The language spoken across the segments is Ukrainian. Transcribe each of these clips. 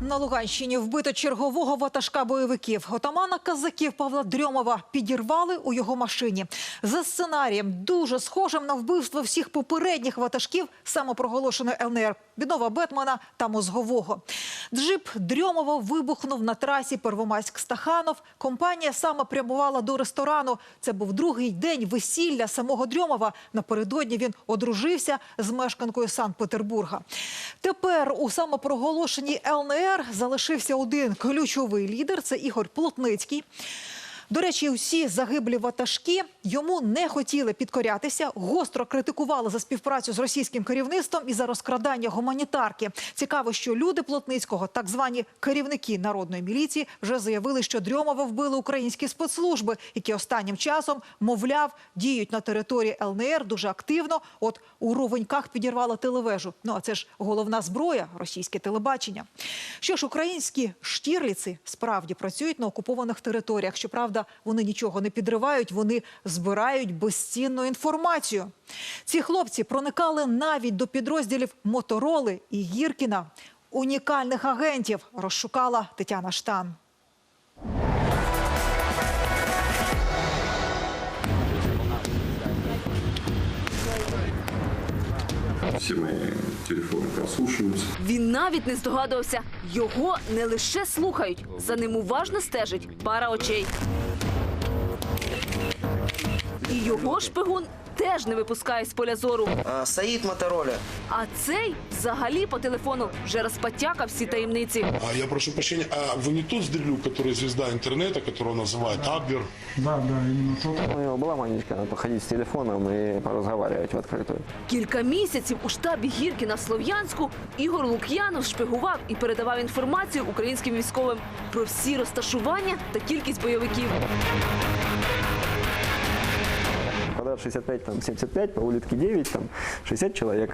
На Луганщині вбито чергового ватажка бойовиків. Отамана казаків Павла Дрьомова підірвали у його машині. За сценарієм, дуже схожим на вбивство всіх попередніх ватажків самопроголошеної ЛНР – Бідова Бетмана та Мозгового. Джип Дрьомова вибухнув на трасі Первомайськ-Стаханов. Компанія саме прямувала до ресторану. Це був другий день весілля самого Дрьомова. Напередодні він одружився з мешканкою Санкт-Петербурга. Тепер у самопроголошеній ЛНР залишився один ключовий лідер – це Ігор Плотницький. До речі, усі загиблі ватажки йому не хотіли підкорятися, гостро критикували за співпрацю з російським керівництвом і за розкрадання гуманітарки. Цікаво, що люди Плотницького, так звані керівники народної міліції, вже заявили, що Дрьомова вбили українські спецслужби, які останнім часом, мовляв, діють на території ЛНР дуже активно. От у Ровеньках підірвала телевежу. Ну а це ж головна зброя російське телебачення. Що ж, українські штірліці справді працюють на окупованих територіях. Щоправда, вони нічого не підривають, вони збирають безцінну інформацію. Ці хлопці проникали навіть до підрозділів Мотороли і Гіркіна. Унікальних агентів розшукала Тетяна Штан. Все мои телефоны прослушуються. Він навіть не здогадувався. Його не лише слухають, за ним уважно стежить пара очей. І його шпигун теж не випускає з поля зору. А, Саид Мотороля. А цей взагалі по телефону вже розпотякав всі таємниці. А, Я прошу прощения, а вы не тот Сдерлюк, который звезда интернета, которого называют Абвер? Да, да, именно тот. У него была маничка походить с телефоном и поразговаривать в открытую. Кілька місяців у штабі Гіркіна в Слов'янську Ігор Лук'янов шпигував і передавав інформацію українським військовим про всі розташування та кількість бойовиків. Квадрат 65, там 75, по улитке 9, там 60 человек.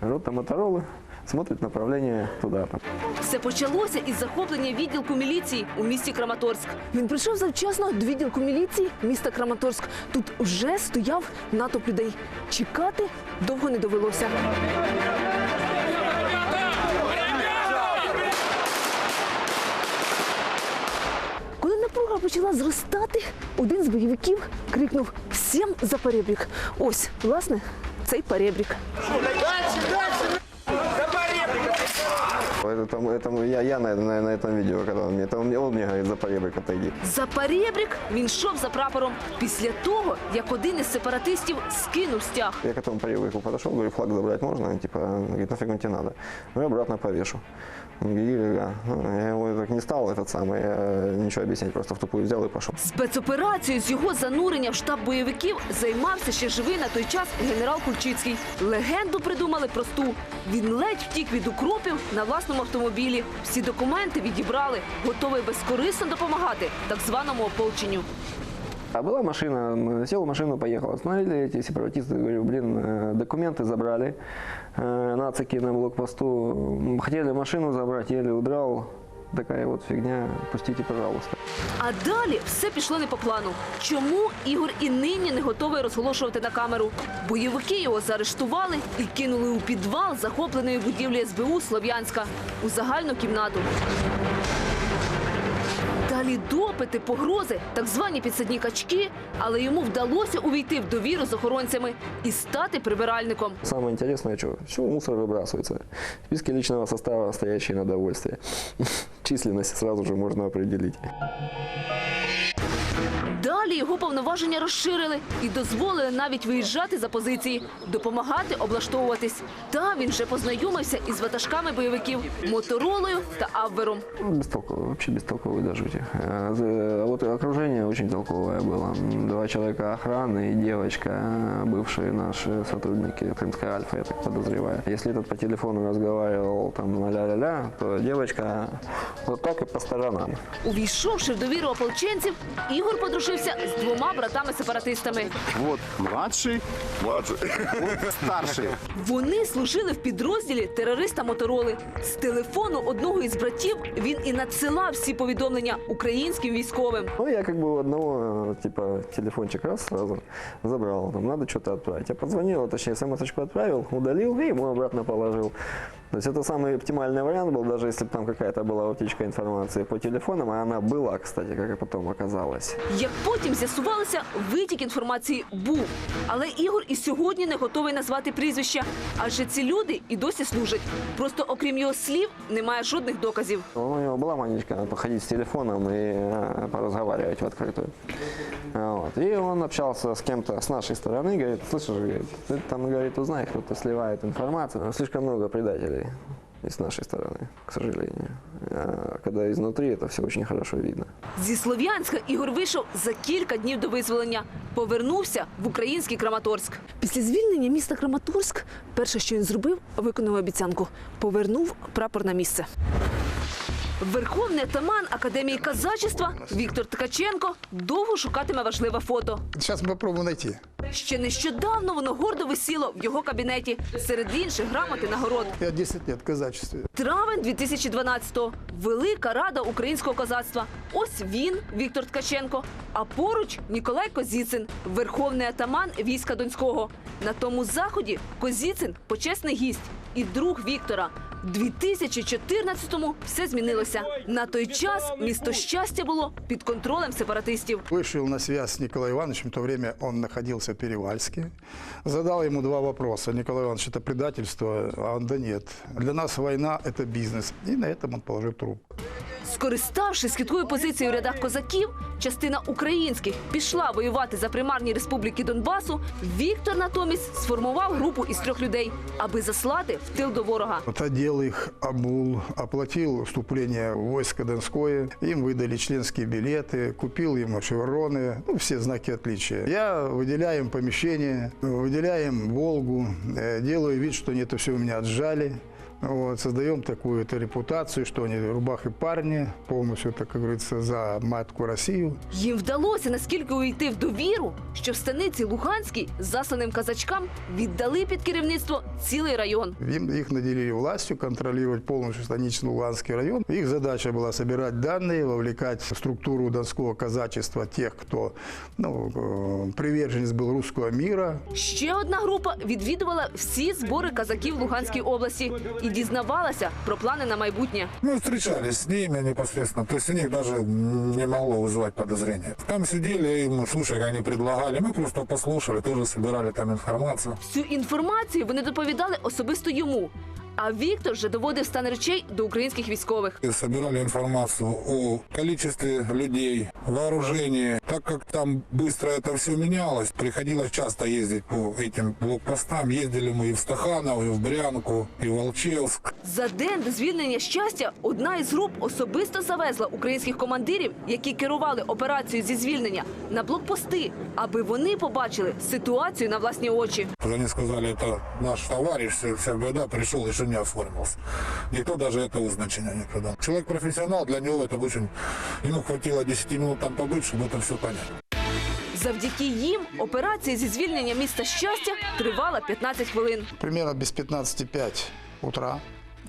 Рота Моторолы смотрит направление туда. Там. Все почалося із захоплення відділку міліції у місті Краматорськ. Він прийшов завчасно до відділку міліції міста Краматорськ. Тут вже стояв натовп людей. Чекати довго не довелося. Коли напруга почала зростати, один з бойовиків крикнув «Всім за перебрік!» Ось, власне, цей перебрік. Это, там- это я, я на, на, на этом видео, когда он мне, это он, мне- он мне говорит, за поребрик отойди. За перебрік він йшов за прапором після того, як один із сепаратистів скинув стяг. Я к этому поребрику подошел, говорю, флаг забрать можно? Он Типа, он говорит, нафиг он тебе надо? Ну, я обратно повешу. Он говорит, «Илья, ну, я его так не стал, этот самый, я ничего объяснять, просто в тупую взял и пошел. Спецоперацією з його занурення в штаб бойовиків займався ще живий на той час генерал Кульчицький. Легенду придумали просту. Він ледь втік від укропів на власному автомобілі. Всі документи відібрали, готовий безкорисно допомагати так званому ополченню. А была машина, м, сел в машину, поехал. Остановили эти сепаратисты, говорю, блин, э, документы забрали, э, нацики на блокпосту, М, хотели машину забрать, еле удрал. Такая вот фігня, пустите, пожалуйста. А далі все пішло не по плану. Чому Ігор і нині не готовий розголошувати на камеру? Бойовики його заарештували і кинули у підвал захопленої будівлі СБУ Слов'янська у загальну кімнату. Далі допити, погрози, так звані підсадні качки, але йому вдалося увійти в довіру з охоронцями і стати прибиральником. Саме интересное, що все мусор вибрасується. Списки личного состава, стоячий на довольстві. Численность сразу же можна определить. Далі його повноваження розширили і дозволили навіть виїжджати за позиції, допомагати облаштовуватись. Та він вже познайомився із ватажками бойовиків Моторолою та Абвером. Ну, Бестолковый, вообще бестолковый до жути. А за- а вот окружение очень толковое было. М, Два человека охраны и девочка, а, бывшие наши сотрудники Крымской Альфа, я так подозреваю. Если этот по телефону разговаривал там ля-ля-ля, то девочка вот так и по сторонам. Увійшовши в довіру ополченців, Ігор подружився з двома братами-сепаратистами. Вот младший, Младший. вот старший. Вони служили в підрозділі терориста Мотороли. З телефону одного із братів він і надсилав всі повідомлення українським військовим. Ну, я как бы у одного, э, типа, телефончик раз сразу забрал, там, надо что-то отправить. Я позвонил, точнее, смс-очку отправил, удалил и ему обратно положил. То есть это самый оптимальный вариант был, даже если бы там какая-то была утечка информации по телефонам, а она была, кстати, как и потом оказалось. Як потім з'ясувалося, витік інформації був. Але Ігор і сьогодні не готовий назвати прізвища, адже ці люди і досі служать. Просто окрім його слів, немає жодних доказів. У него была манечка походить с телефоном и э, поразговаривать в открытую. Вот. И он общался с кем-то с нашей стороны, говорит, слышишь, говорит, ты там, говорит, узнай, кто-то сливает информацию. Но слишком много предателей и с нашей стороны, к сожалению. А когда изнутри это все очень хорошо видно. Зі Слов'янська Ігор вийшов за кілька днів до визволення. Повернувся в український Краматорськ. Після звільнення міста Краматорськ перше, що він зробив, виконав обіцянку. Повернув прапор на місце. Верховний атаман Академії казачества Віктор Ткаченко довго шукатиме важливе фото. Сейчас мы попробуем найти. Ще нещодавно воно гордо висіло в його кабінеті серед інших грамот і нагород. Я 10 лет в казачестве. Травень 2012-го. Велика рада українського козацтва. Ось він, Віктор Ткаченко. А поруч Ніколай Козіцин, верховний атаман війська Донського. На тому заході Козіцин почесний гість і друг Віктора. У 2014-му все змінилося. На той час місто щастя було під контролем сепаратистів. Вышел на связь с Николаем Ивановичем. В то время он находился в Перевальске. Задал ему два вопроса. Николай Иванович, это предательство? А он, да нет. Для нас война – это бизнес. И на этом он положил трубку. Скориставшись хиткою позицією в рядах козаків, частина українських пішла воювати за примарні республіки Донбасу. Віктор натомість сформував групу із трьох людей, аби заслати в тил до ворога. Вот одел их, обул, оплатил вступление в войско Донское. Им выдали членские билеты, купил им шевроны, ну, все знаки отличия. Я выделяю им помещение, выделяю им «Волгу», э, делаю вид, что они это все у меня отжали. Вот, создаем такую -то репутацию, что они рубахи парни, полностью, так как говорится, за матку Россию. Їм вдалося наскільки увійти в довіру, що в станиці Луганській засланим казачкам віддали під керівництво цілий район. Им, их наделили властью контролировать полностью станично-Луганский район. Их задача была собирать данные, вовлекать в структуру донского казачества тех, кто ну, э, приверженец был русского мира. Ще одна група відвідувала всі збори казаків Луганської області і дізнавалася про плани на майбутнє. Мы встречались с ними непосредственно, то есть у них даже не могло вызывать подозрения. Там сидели, и мы слушали, как они предлагали, мы просто послушали, тоже собирали там информацию. Всю інформацію вони доповідали особисто йому. А Віктор вже доводив стан речей до українських військових. И собирали информацию о количестве людей, вооружении. Так как там быстро это все менялось, приходилось часто ездить по этим блокпостам. Ездили мы и в Стаханово, и в Брянку, и в Волчевск. За день до звільнення щастя одна із груп особисто завезла українських командирів, які керували операцією зі звільнення, на блокпости, аби вони побачили ситуацію на власні очі. Они сказали, это наш товарищ, вся, вся беда, пришел, еще не оформился. Никто даже этого значения не придал. Человек профессионал, для него это очень... Ему хватило 10 минут там побыть, чтобы это все понять. Завдяки їм операція зі звільнення міста щастя тривала 15 хвилин. Примерно без 15,5 утра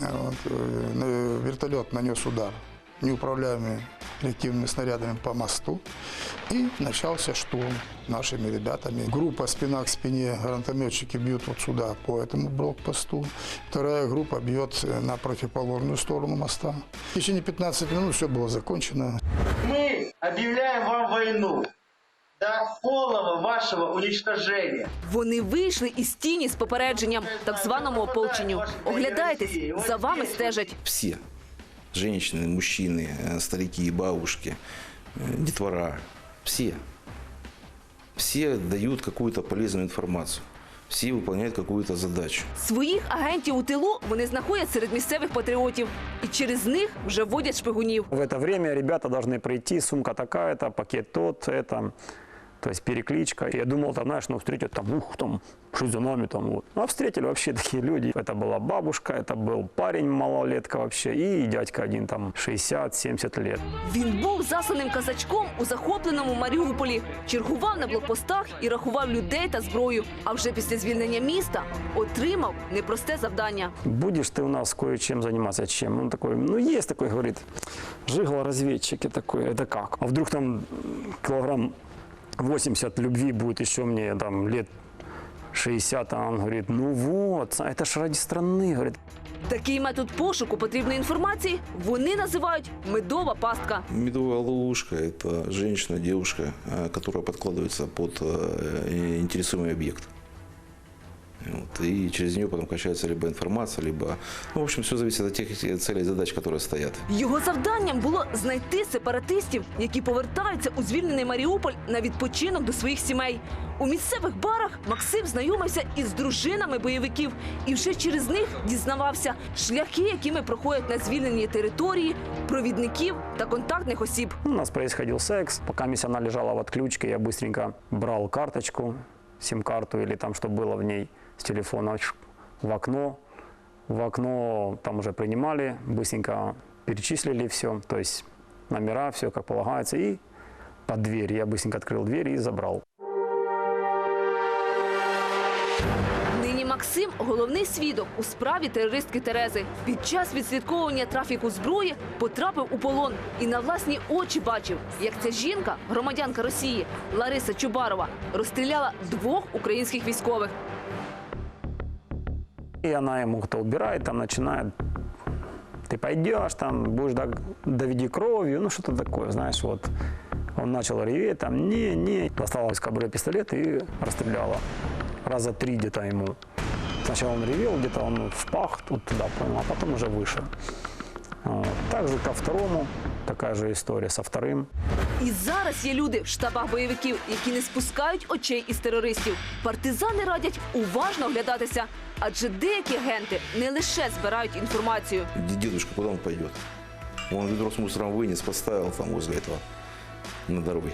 э, вот, э, на- вертолет нанес удар неуправляемыми реактивными снарядами по мосту. И начался штурм нашими ребятами. Группа спина к спине, гранатометчики бьют вот сюда, по этому блокпосту. Вторая группа бьет э, на противоположную сторону моста. В течение 15 минут все было закончено. Мы объявляем вам войну до полного вашего уничтожения. Вони вийшли із тіні з попередженням так званому ополченню. Оглядайтесь, за вами стежать. все. Женщины, мужчины, э, старики и бабушки, э, детвора. Все. Все дают какую-то полезную информацию. Все выполняют какую-то задачу. Своїх агентів у тилу вони знаходять серед місцевих патріотів і через них вже вводять шпигунів. В это время ребята должны прийти, сумка такая-то, пакет тот, это, то есть перекличка. Я думал, там, знаешь, ну, встретят там, ух, там, что за нами там, вот. Ну, а встретили вообще такие люди. Это была бабушка, это был парень малолетка вообще, и дядька один там 60-70 лет. Він був засланим казачком у захопленому Маріуполі, чергував на блокпостах і рахував людей та зброю. А вже після звільнення міста отримав непросте завдання. Будешь ты у нас кое-чем заниматься, чем? Он такой, ну, есть такой, говорит, жигло-разведчики такой, это как? А вдруг там килограмм 80 любви будет еще мне там лет 60, а он говорит, ну вот, это ж ради страны, говорит. Такий метод пошуку потрібної інформації вони називають медова пастка. Медовая ловушка – это женщина, девушка, э, которая подкладывается под э, интересуемый объект. Вот, и через нее потом качается либо информация, либо... Ну, в общем, все зависит от тех целей и задач, которые стоят. Його завданням було знайти сепаратистів, які повертаються у звільнений Маріуполь на відпочинок до своїх сімей. У місцевих барах Максим знайомився із дружинами бойовиків і вже через них дізнавався шляхи, якими проходять на звільнені території, провідників та контактних осіб. У нас происходил секс. Пока мисс она лежала в отключке, я быстренько брал карточку, сим-карту или там, что было в ней с телефона чш, в окно. В окно там уже принимали, быстренько перечислили все, то есть номера, все как полагается. И под дверь я быстренько открыл дверь и забрал. Нині Максим головний свідок у справі терористки Терези. Під час відслідковування трафіку зброї потрапив у полон і на власні очі бачив, як ця жінка, громадянка Росії Лариса Чубарова, розстріляла двох українських військових. И она ему кто убирает, там начинает, ты пойдешь, там будешь до- доведи кровью, ну что-то такое, знаешь, вот. Он начал реветь, там, не, не. Достала из кобуры пистолет и расстреляла. Раза три где-то ему. Сначала он ревел, где-то он в пах, вот туда, понял, а потом уже выше. Вот. Также ко второму, такая же история со вторым. І зараз є люди в штабах бойовиків, які не спускають очей із терористів. Партизани радять уважно оглядатися, адже деякі агенти не лише збирають інформацію. Д- Дедушка, куда он пойдет? Он ведро с мусором вынес, поставил там возле этого на дороге.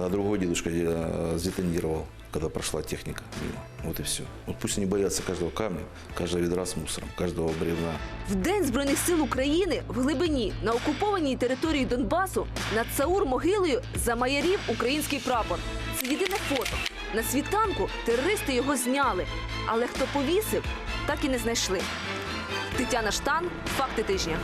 А другой дедушка э, сдетонировал, когда прошла техника мимо. Вот и все. Вот пусть они боятся каждого камня, каждого ведра с мусором, каждого бревна. В День Збройних сил України в глибині на окупованій території Донбасу над Саур-могилою замаярів український прапор. Це єдине фото. На світанку терористи його зняли, але хто повісив, так і не знайшли. Тетяна Штан, факти тижня.